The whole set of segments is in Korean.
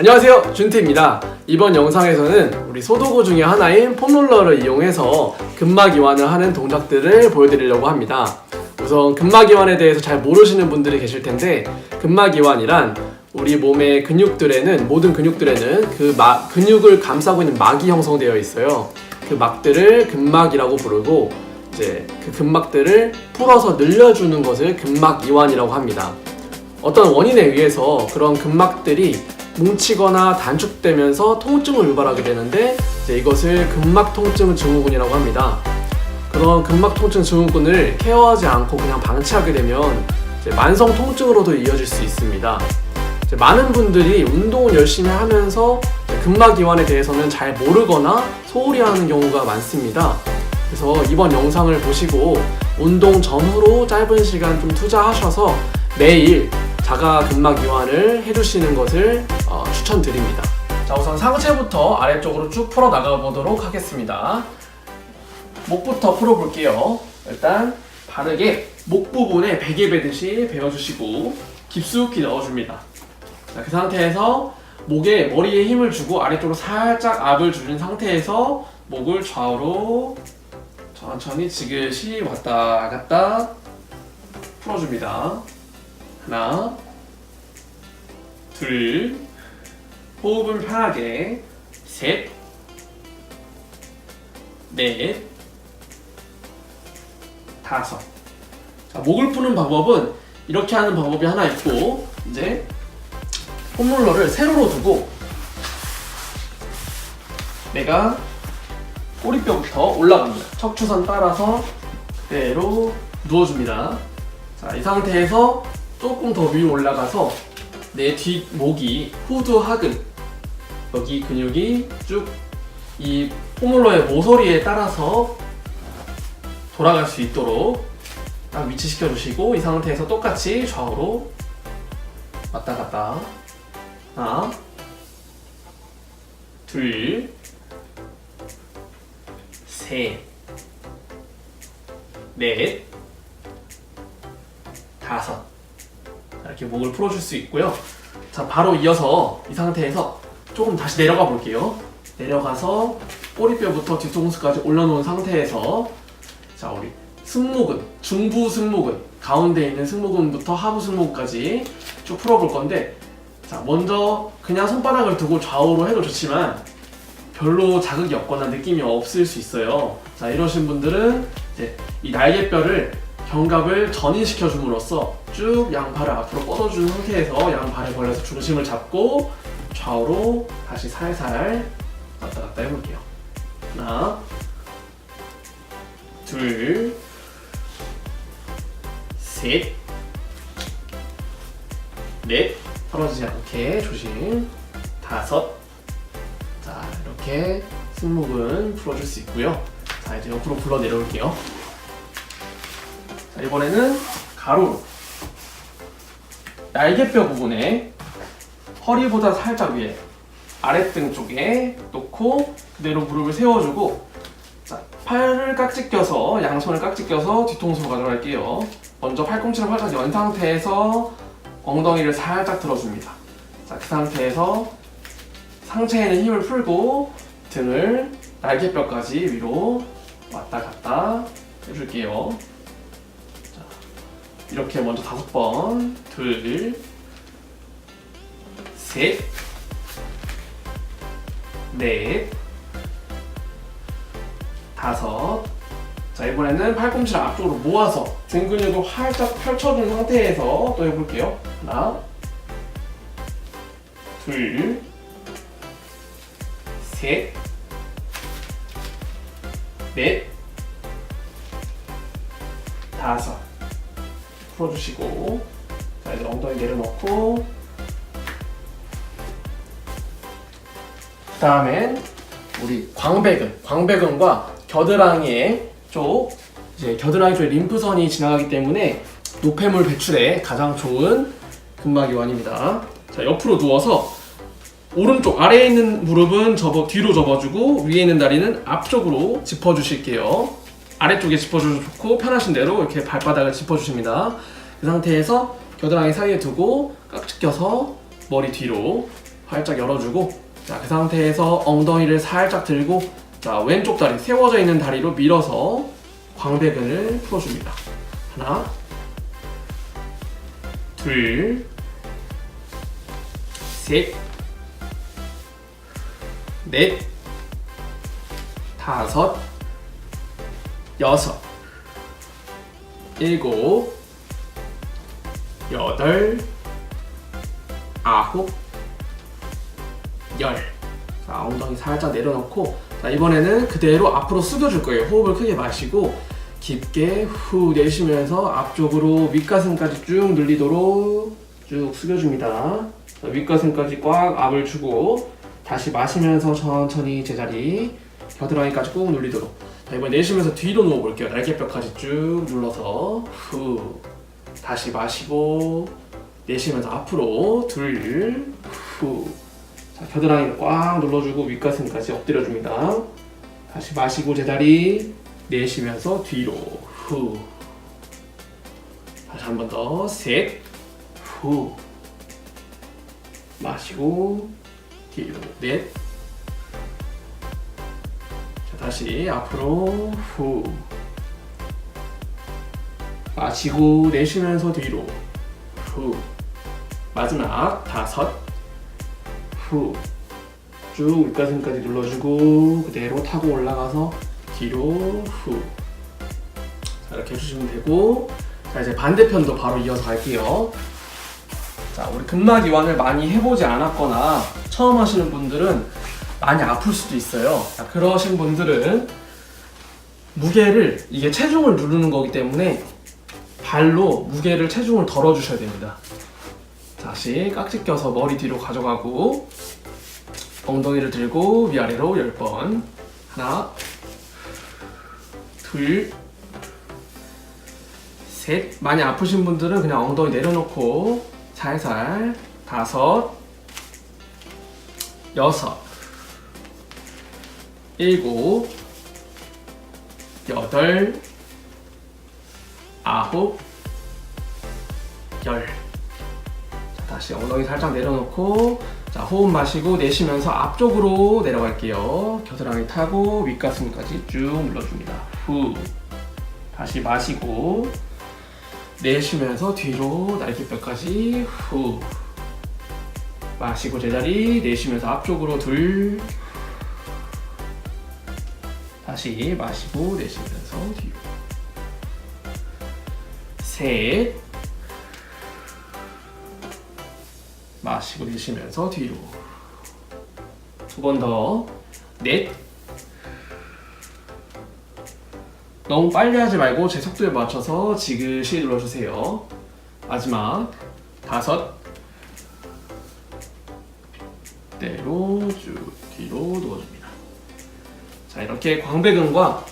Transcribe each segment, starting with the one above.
안녕하세요 준태입니다. 이번 영상에서는 우리 소도구 중에 하나인 폼롤러를 이용해서 근막 이완을 하는 동작들을 보여드리려고 합니다. 우선 근막 이완에 대해서 잘 모르시는 분들이 계실 텐데 근막 이완이란 우리 몸의 근육들에는 모든 근육들에는 그 마- 근육을 감싸고 있는 막이 형성되어 있어요. 그 막들을 근막이라고 부르고 이제 그 근막들을 풀어서 늘려주는 것을 근막 이완이라고 합니다. 어떤 원인에 의해서 그런 근막들이 뭉치거나 단축되면서 통증을 유발하게 되는데 이것을 근막 통증 증후군이라고 합니다. 그런 근막 통증 증후군을 케어하지 않고 그냥 방치하게 되면 만성 통증으로도 이어질 수 있습니다. 많은 분들이 운동을 열심히 하면서 근막 이완에 대해서는 잘 모르거나 소홀히 하는 경우가 많습니다. 그래서 이번 영상을 보시고 운동 전후로 짧은 시간 좀 투자하셔서 매일 자가 근막 이완을 해주시는 것을 어, 추천드립니다. 자 우선 상체부터 아래쪽으로 쭉 풀어 나가 보도록 하겠습니다. 목부터 풀어 볼게요. 일단 바르게 목 부분에 베개 베듯이 베어주시고 깊숙이 넣어줍니다. 자, 그 상태에서 목에 머리에 힘을 주고 아래쪽으로 살짝 압을 주는 상태에서 목을 좌우로 천천히 지그시 왔다 갔다 풀어줍니다. 하나, 둘, 호흡은 편하게, 셋, 넷, 다섯. 자, 목을 푸는 방법은 이렇게 하는 방법이 하나 있고, 이제 폼롤러를 세로로 두고 내가 꼬리뼈부터 올라갑니다. 척추선 따라서 그대로 누워줍니다. 자, 이 상태에서 조금 더 위로 올라가서 내 뒷목이 후두하근 여기 근육이 쭉 이 포물러의 모서리에 따라서 돌아갈 수 있도록 딱 위치시켜 주시고 이 상태에서 똑같이 좌우로 왔다 갔다. 하나 둘 셋 넷 다섯. 자, 이렇게 목을 풀어줄 수 있고요. 자, 바로 이어서 이 상태에서 조금 다시 내려가 볼게요. 내려가서 꼬리뼈부터 뒤통수까지 올려놓은 상태에서 자, 우리 승모근, 중부 승모근, 가운데 있는 승모근부터 하부 승모근까지 쭉 풀어볼 건데 자, 먼저 그냥 손바닥을 두고 좌우로 해도 좋지만 별로 자극이 없거나 느낌이 없을 수 있어요. 자, 이러신 분들은 이제 이 날개뼈를 견갑을 전인시켜 줌으로써 쭉 양팔을 앞으로 뻗어준 상태에서 양발에 걸려서 중심을 잡고 좌우로 다시 살살 왔다 갔다 해볼게요. 하나, 둘, 셋, 넷, 떨어지지 않게 조심, 다섯, 자 이렇게 승모근 풀어줄 수 있고요. 자 이제 옆으로 불러 내려올게요. 자, 이번에는 가로 날개뼈 부분에 허리보다 살짝 위에 아랫등 쪽에 놓고 그대로 무릎을 세워주고 자, 팔을 깍지 껴서 양손을 깍지 껴서 뒤통수로 가져갈게요. 먼저 팔꿈치를 활짝 연 상태에서 엉덩이를 살짝 들어줍니다. 자, 그 상태에서 상체에 는 힘을 풀고 등을 날개뼈까지 위로 왔다 갔다 해줄게요. 이렇게 먼저 다섯 번, 둘, 셋, 넷, 다섯. 자, 이번에는 팔꿈치를 앞쪽으로 모아서 등 근육을 활짝 펼쳐준 상태에서 또 해볼게요. 하나, 둘, 셋, 넷, 다섯. 풀어주시고 자 이제 엉덩이 내려놓고 그 다음엔 우리 광배근 광배근과 겨드랑이의 쪽 이제 겨드랑이 쪽에 림프선이 지나가기 때문에 노폐물 배출에 가장 좋은 근막 이완입니다 자 옆으로 누워서 오른쪽 아래에 있는 무릎은 접어 뒤로 접어주고 위에 있는 다리는 앞쪽으로 짚어주실게요. 아래쪽에 짚어주셔도 좋고 편하신 대로 이렇게 발바닥을 짚어주십니다. 그 상태에서 겨드랑이 사이에 두고 깍지 껴서 머리 뒤로 활짝 열어주고 자 그 상태에서 엉덩이를 살짝 들고 자 왼쪽 다리 세워져 있는 다리로 밀어서 광배근을 풀어줍니다. 하나, 둘, 셋, 넷, 다섯, 여섯, 일곱, 여덟, 아홉, 열. 자, 엉덩이 살짝 내려놓고, 자, 이번에는 그대로 앞으로 숙여줄 거예요. 호흡을 크게 마시고, 깊게 후 내쉬면서 앞쪽으로 윗가슴까지 쭉 늘리도록 쭉 숙여줍니다. 자, 윗가슴까지 꽉 압을 주고, 다시 마시면서 천천히 제자리, 겨드랑이까지 꾹 눌리도록. 자, 이번 내쉬면서 뒤로 누워볼게요. 날개뼈까지 쭉 눌러서, 후. 다시 마시고, 내쉬면서 앞으로, 둘, 후. 자, 겨드랑이 꽉 눌러주고 윗가슴까지 엎드려줍니다. 다시 마시고 제다리 내쉬면서 뒤로 후. 다시 한 번 더 셋, 후. 마시고 뒤로 넷. 자, 다시 앞으로 후. 마시고 내쉬면서 뒤로 후. 마지막 다섯. 후. 쭉 윗가슴까지 눌러주고 그대로 타고 올라가서 뒤로 후. 자 이렇게 해주시면 되고 자 이제 반대편도 바로 이어서 갈게요. 자 우리 근막 이완을 많이 해보지 않았거나 처음 하시는 분들은 많이 아플 수도 있어요. 자, 그러신 분들은 무게를 이게 체중을 누르는 거기 때문에 발로 무게를 체중을 덜어주셔야 됩니다. 다시 깍지 껴서 머리 뒤로 가져가고 엉덩이를 들고 위아래로 10번 하나 둘 셋 많이 아프신 분들은 그냥 엉덩이 내려놓고 살살 다섯 여섯 일곱 여덟 아홉 열. 자, 다시 엉덩이 살짝 내려놓고 자 호흡 마시고 내쉬면서 앞쪽으로 내려갈게요. 겨드랑이 타고 윗가슴까지 쭉 눌러줍니다. 후. 다시 마시고 내쉬면서 뒤로 날개뼈까지 후. 마시고 제자리 내쉬면서 앞쪽으로 둘. 다시 마시고 내쉬면서 뒤로 셋. 마시고 내쉬면서 뒤로. 두 번 더. 넷. 너무 빨리 하지 말고 제 속도에 맞춰서 지그시 눌러주세요. 마지막. 다섯. 그대로 쭉 뒤로 누워줍니다. 자 이렇게 광배근과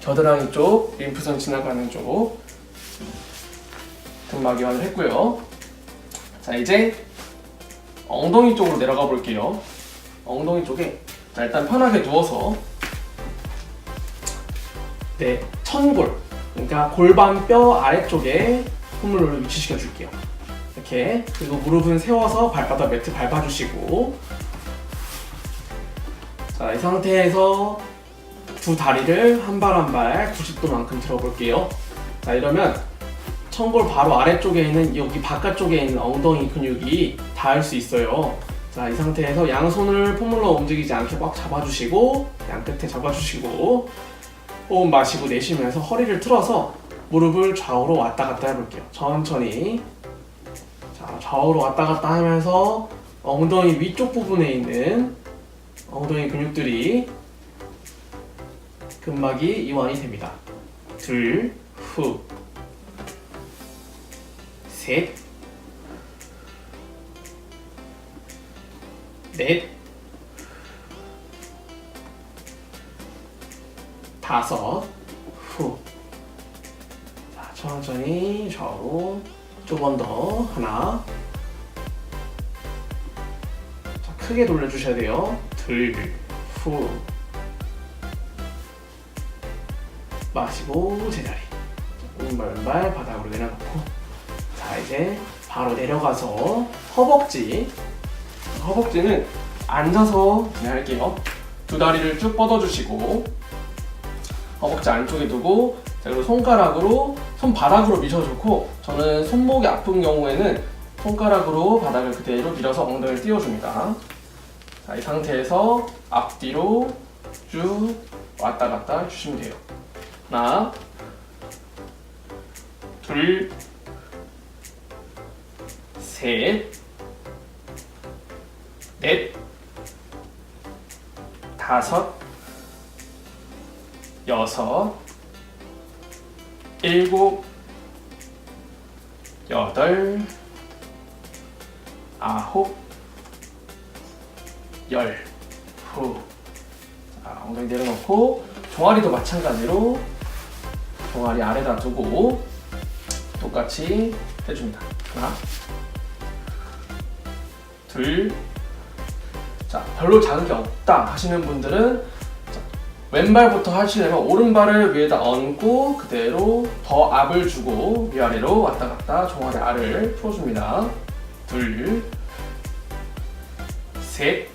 겨드랑이 쪽 림프선 지나가는 쪽 이완을 했고요 자 이제 엉덩이 쪽으로 내려가 볼게요. 엉덩이 쪽에 자, 일단 편하게 누워서 네 천골 그러니까 골반 뼈 아래쪽에 후물을 위치시켜 줄게요. 이렇게 그리고 무릎은 세워서 발바닥 매트 밟아주시고 자 이 상태에서 두 다리를 한 발 한 발 90도만큼 들어볼게요. 자 이러면 천골 바로 아래쪽에 있는 여기 바깥쪽에 있는 엉덩이 근육이 닿을 수 있어요. 자, 이 상태에서 양손을 포물러 움직이지 않게 꽉 잡아주시고 양 끝에 잡아주시고 호흡 마시고 내쉬면서 허리를 틀어서 무릎을 좌우로 왔다 갔다 해볼게요. 천천히 자, 좌우로 왔다 갔다 하면서 엉덩이 위쪽 부분에 있는 엉덩이 근육들이 근막이 이완이 됩니다. 둘, 후, 셋, 넷, 다섯, 후. 자, 천천히 좌우로 두 번 더. 하나. 자, 크게 돌려주셔야 돼요. 둘, 후. 마시고 제자리. 오른발 왼발 바닥으로 내려놓고. 자, 이제 바로 내려가서 허벅지 허벅지는 앉아서 진행할게요. 두 다리를 쭉 뻗어주시고 허벅지 안쪽에 두고 자, 그리고 손가락으로 손바닥으로 좋고 저는 손목이 아픈 경우에는 손가락으로 바닥을 그대로 밀어서 엉덩이를 띄워줍니다. 자, 이 상태에서 앞뒤로 쭉 왔다 갔다 해주시면 돼요. 하나, 둘, 셋, 넷, 다섯, 여섯, 일곱, 여덟, 아홉, 열. 후. 자, 엉덩이 내려놓고 종아리도 마찬가지로 종아리 아래다 두고 똑같이 해줍니다. 하나, 둘. 자, 별로 자극이 없다 하시는 분들은 자, 왼발부터 하시려면 오른발을 위에다 얹고 그대로 더 압을 주고 위아래로 왔다 갔다 종아리 알을 풀어줍니다. 둘, 셋,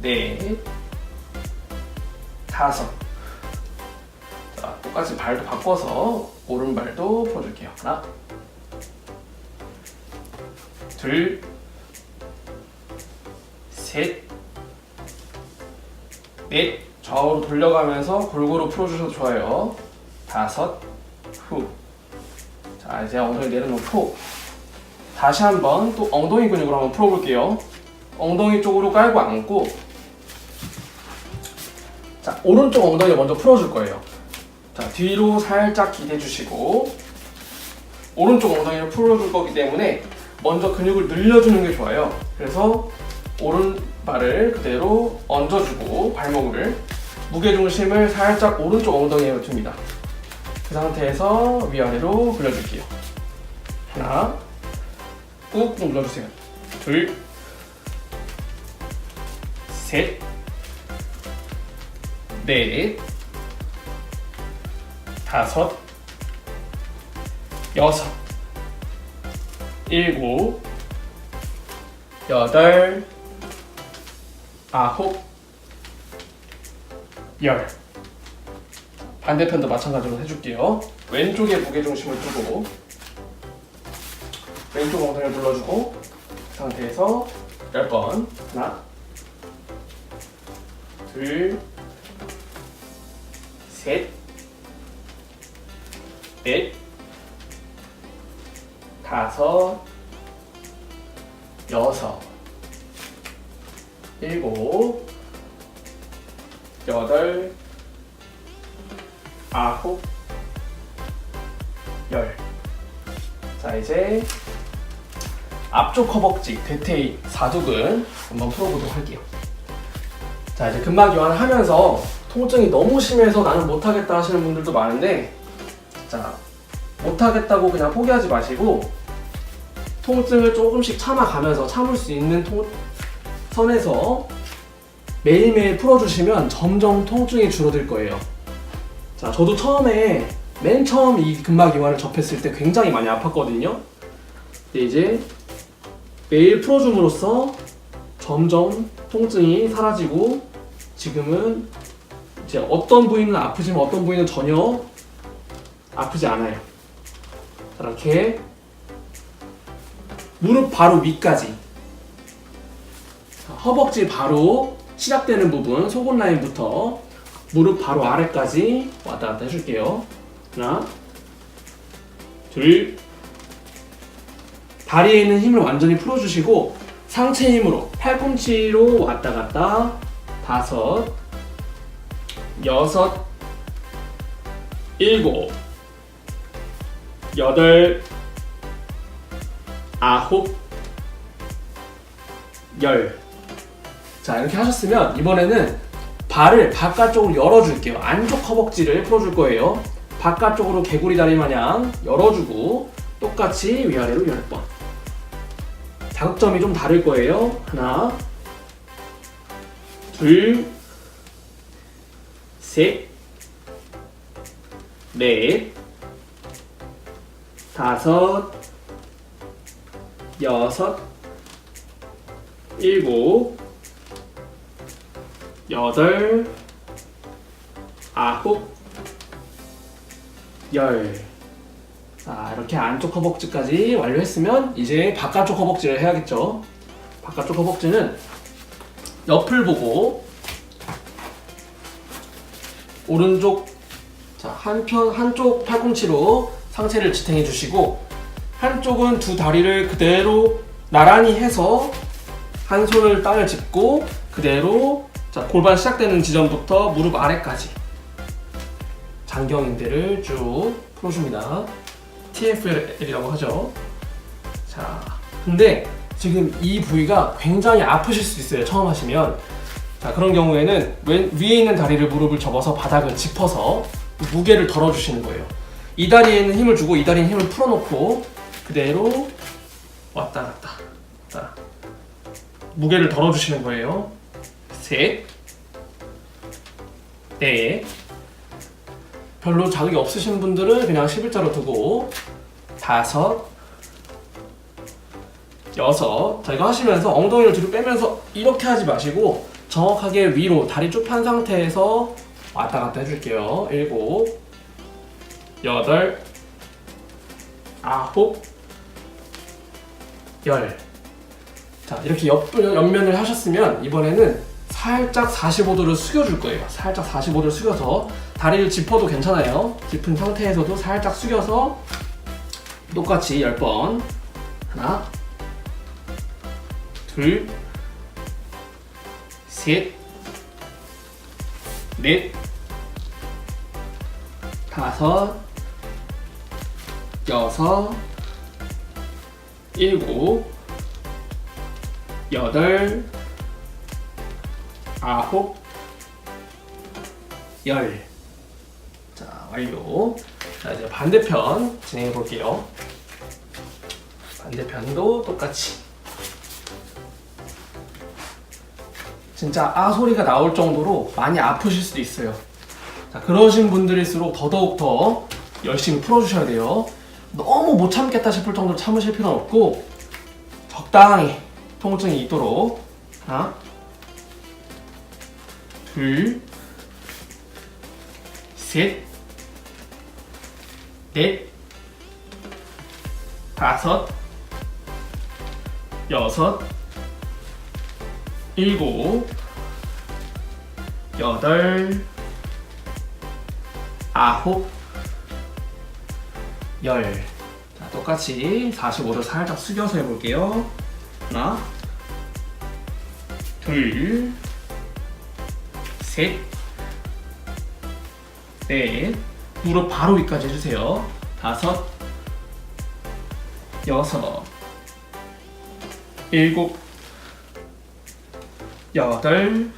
넷, 다섯. 자, 똑같이 발도 바꿔서 오른발도 풀어줄게요. 하나, 둘, 셋, 넷. 좌우로 돌려가면서 골고루 풀어주셔도 좋아요. 다섯, 후. 자, 이제 엉덩이 내려놓고 다시 한번 또 엉덩이 근육으로 한번 풀어볼게요. 엉덩이 쪽으로 깔고 앉고 자 오른쪽 엉덩이 먼저 풀어줄 거예요. 자 뒤로 살짝 기대 주시고 오른쪽 엉덩이를 풀어줄 거기 때문에 먼저 근육을 늘려주는 게 좋아요. 그래서 오른발을 그대로 얹어주고 발목을 무게 중심을 살짝 오른쪽 엉덩이에 둡니다. 그 상태에서 위아래로 굴려줄게요. 하나, 꾹꾹 눌러주세요. 둘, 셋, 넷, 다섯, 여섯, 일곱, 여덟, 아홉, 열. 반대편도 마찬가지로 해줄게요. 왼쪽에 무게 중심을 두고 왼쪽 엉덩이를 눌러주고 그 상태에서 10번 하나 둘 셋 넷 다섯 여섯 일곱 여덟 아홉 열 자 이제 앞쪽 허벅지, 대퇴, 사두근 한번 풀어보도록 할게요. 자 이제 근막 이완을 하면서 통증이 너무 심해서 나는 못하겠다 하시는 분들도 많은데 자 못하겠다고 그냥 포기하지 마시고 통증을 조금씩 참아가면서 참을 수 있는 통, 선에서 매일매일 풀어주시면 점점 통증이 줄어들 거예요. 자 저도 처음에 맨 처음 이 근막 이완을 접했을 때 굉장히 많이 아팠거든요. 근데 이제 매일 풀어줌으로써 점점 통증이 사라지고 지금은 이제 어떤 부위는 아프지만 어떤 부위는 전혀 아프지 않아요. 자, 이렇게 무릎 바로 위까지. 자, 허벅지 바로 시작되는 부분 속옷 라인부터 무릎 바로 아래까지 왔다 갔다 해줄게요. 하나, 둘, 다리에 있는 힘을 완전히 풀어주시고 상체 힘으로 팔꿈치로 왔다 갔다. 다섯 여섯 일곱 여덟 아홉 열 자, 이렇게 하셨으면 이번에는 발을 바깥쪽으로 열어줄게요. 안쪽 허벅지를 풀어줄 거예요. 바깥쪽으로 개구리 다리 마냥 열어주고 똑같이 위아래로 10번. 자극점이 좀 다를 거예요. 하나, 둘, 셋, 넷, 다섯, 여섯, 일곱, 여덟, 아홉, 열. 자, 이렇게 안쪽 허벅지까지 완료했으면 이제 바깥쪽 허벅지를 해야겠죠. 바깥쪽 허벅지는 옆을 보고 오른쪽 자, 한편 한쪽 팔꿈치로 상체를 지탱해 주시고 한쪽은 두 다리를 그대로 나란히 해서 한 손을 땅을 짚고 그대로 자, 골반 시작되는 지점부터 무릎 아래까지 장경인대를 쭉 풀어줍니다. TFL이라고 하죠. 자, 근데 지금 이 부위가 굉장히 아프실 수 있어요. 처음 하시면. 자, 그런 경우에는 왼, 위에 있는 다리를 무릎을 접어서 바닥을 짚어서 무게를 덜어주시는 거예요. 이 다리에는 힘을 주고 이 다리는 힘을 풀어놓고 그대로 왔다 갔다. 자, 무게를 덜어주시는 거예요. 셋, 넷, 별로 자극이 없으신 분들은 그냥 11자로 두고 다섯, 여섯. 자, 이거 하시면서 엉덩이를 뒤로 빼면서 이렇게 하지 마시고 정확하게 위로 다리 쭉 편 상태에서 왔다 갔다 해줄게요. 일곱, 여덟, 아홉, 열. 자, 이렇게 옆, 옆면을 하셨으면 이번에는 살짝 45도를 숙여줄 거예요. 살짝 45도를 숙여서 다리를 짚어도 괜찮아요. 짚은 상태에서도 살짝 숙여서 똑같이 10번. 하나, 둘, 셋, 넷, 다섯, 여섯, 일곱, 여덟, 아홉, 열. 자, 완료. 자, 이제 반대편 진행해 볼게요. 반대편도 똑같이. 진짜 아 소리가 나올 정도로 많이 아프실 수도 있어요. 자, 그러신 분들일수록 더더욱 더 열심히 풀어주셔야 돼요. 못 참겠다 싶을 정도로 참으실 필요는 없고 적당히 통증이 있도록 하나, 둘, 셋, 넷, 다섯, 여섯, 일곱, 여덟, 아홉, 열. 자, 똑같이 45도 살짝 숙여서 해볼게요. 하나, 둘, 셋, 넷, 무릎 바로 위까지 해주세요. 다섯, 여섯, 일곱, 여덟,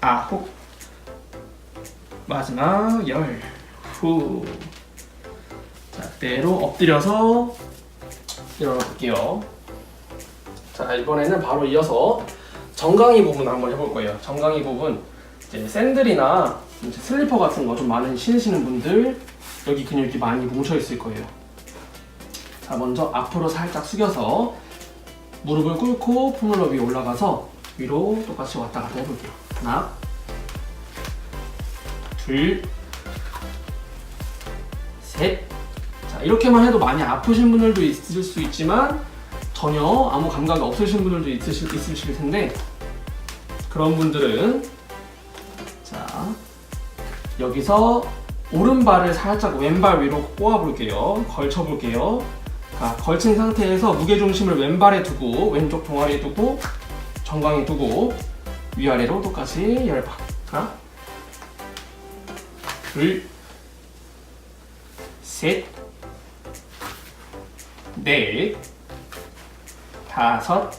아홉, 마지막 열, 후. 자, 그대로 엎드려서 일어나 볼게요. 자, 이번에는 바로 이어서 정강이 부분 한번 해볼 거예요. 정강이 부분 이제 샌들이나 이제 슬리퍼 같은 거 좀 많이 신으시는 분들 여기 근육이 많이 뭉쳐 있을 거예요. 자, 먼저 앞으로 살짝 숙여서 무릎을 꿇고 폼롤러 위에 올라가서 위로 똑같이 왔다 갔다 해볼게요. 하나, 둘, 셋. 자, 이렇게만 해도 많이 아프신 분들도 있을 수 있지만 전혀 아무 감각이 없으신 분들도 있으실, 있으실 텐데 그런 분들은 자 여기서 오른발을 살짝 왼발 위로 꼬아 볼게요. 걸쳐 볼게요. 자, 걸친 상태에서 무게 중심을 왼발에 두고 왼쪽 종아리에 두고 정강에 두고 위아래로 똑같이 열번 하나 둘 셋, 넷, 다섯.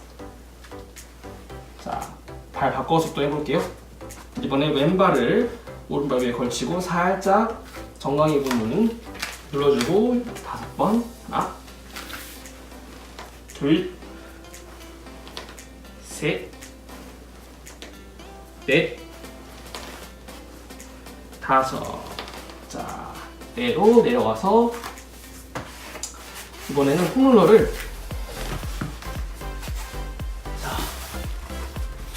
자, 발 바꿔서 또 해볼게요. 이번에 왼발을 오른발 위에 걸치고 살짝 정강이 부분 눌러주고 다섯 번. 하나, 둘, 셋, 넷, 다섯. 자, 내로 내려가서 이번에는 홈롤러를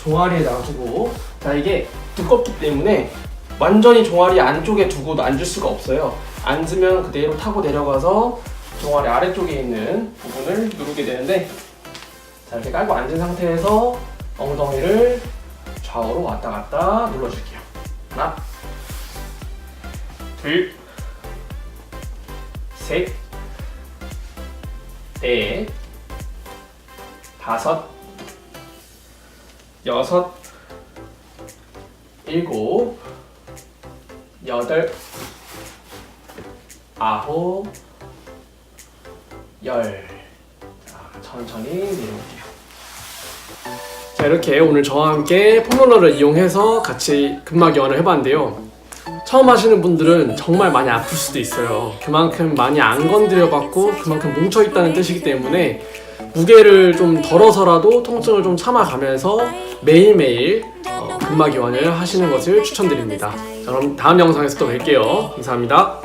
종아리에다가 두고 자 이게 두껍기 때문에 완전히 종아리 안쪽에 두고 앉을 수가 없어요. 앉으면 그대로 타고 내려가서 종아리 아래쪽에 있는 부분을 누르게 되는데 자 이렇게 깔고 앉은 상태에서 엉덩이를 좌우로 왔다 갔다 눌러줄게요. 하나, 둘, 셋, 넷, 다섯, 여섯, 일곱, 여덟, 아홉, 열. 자, 천천히 내려올게요. 자, 이렇게 오늘 저와 함께 폼롤러를 이용해서 같이 근막 이완을 해봤는데요. 처음 하시는 분들은 정말 많이 아플 수도 있어요. 그만큼 많이 안 건드려봤고 그만큼 뭉쳐있다는 뜻이기 때문에 무게를 좀 덜어서라도 통증을 좀 참아가면서 매일매일 어, 근막 이완을 하시는 것을 추천드립니다. 자, 그럼 다음 영상에서 또 뵐게요. 감사합니다.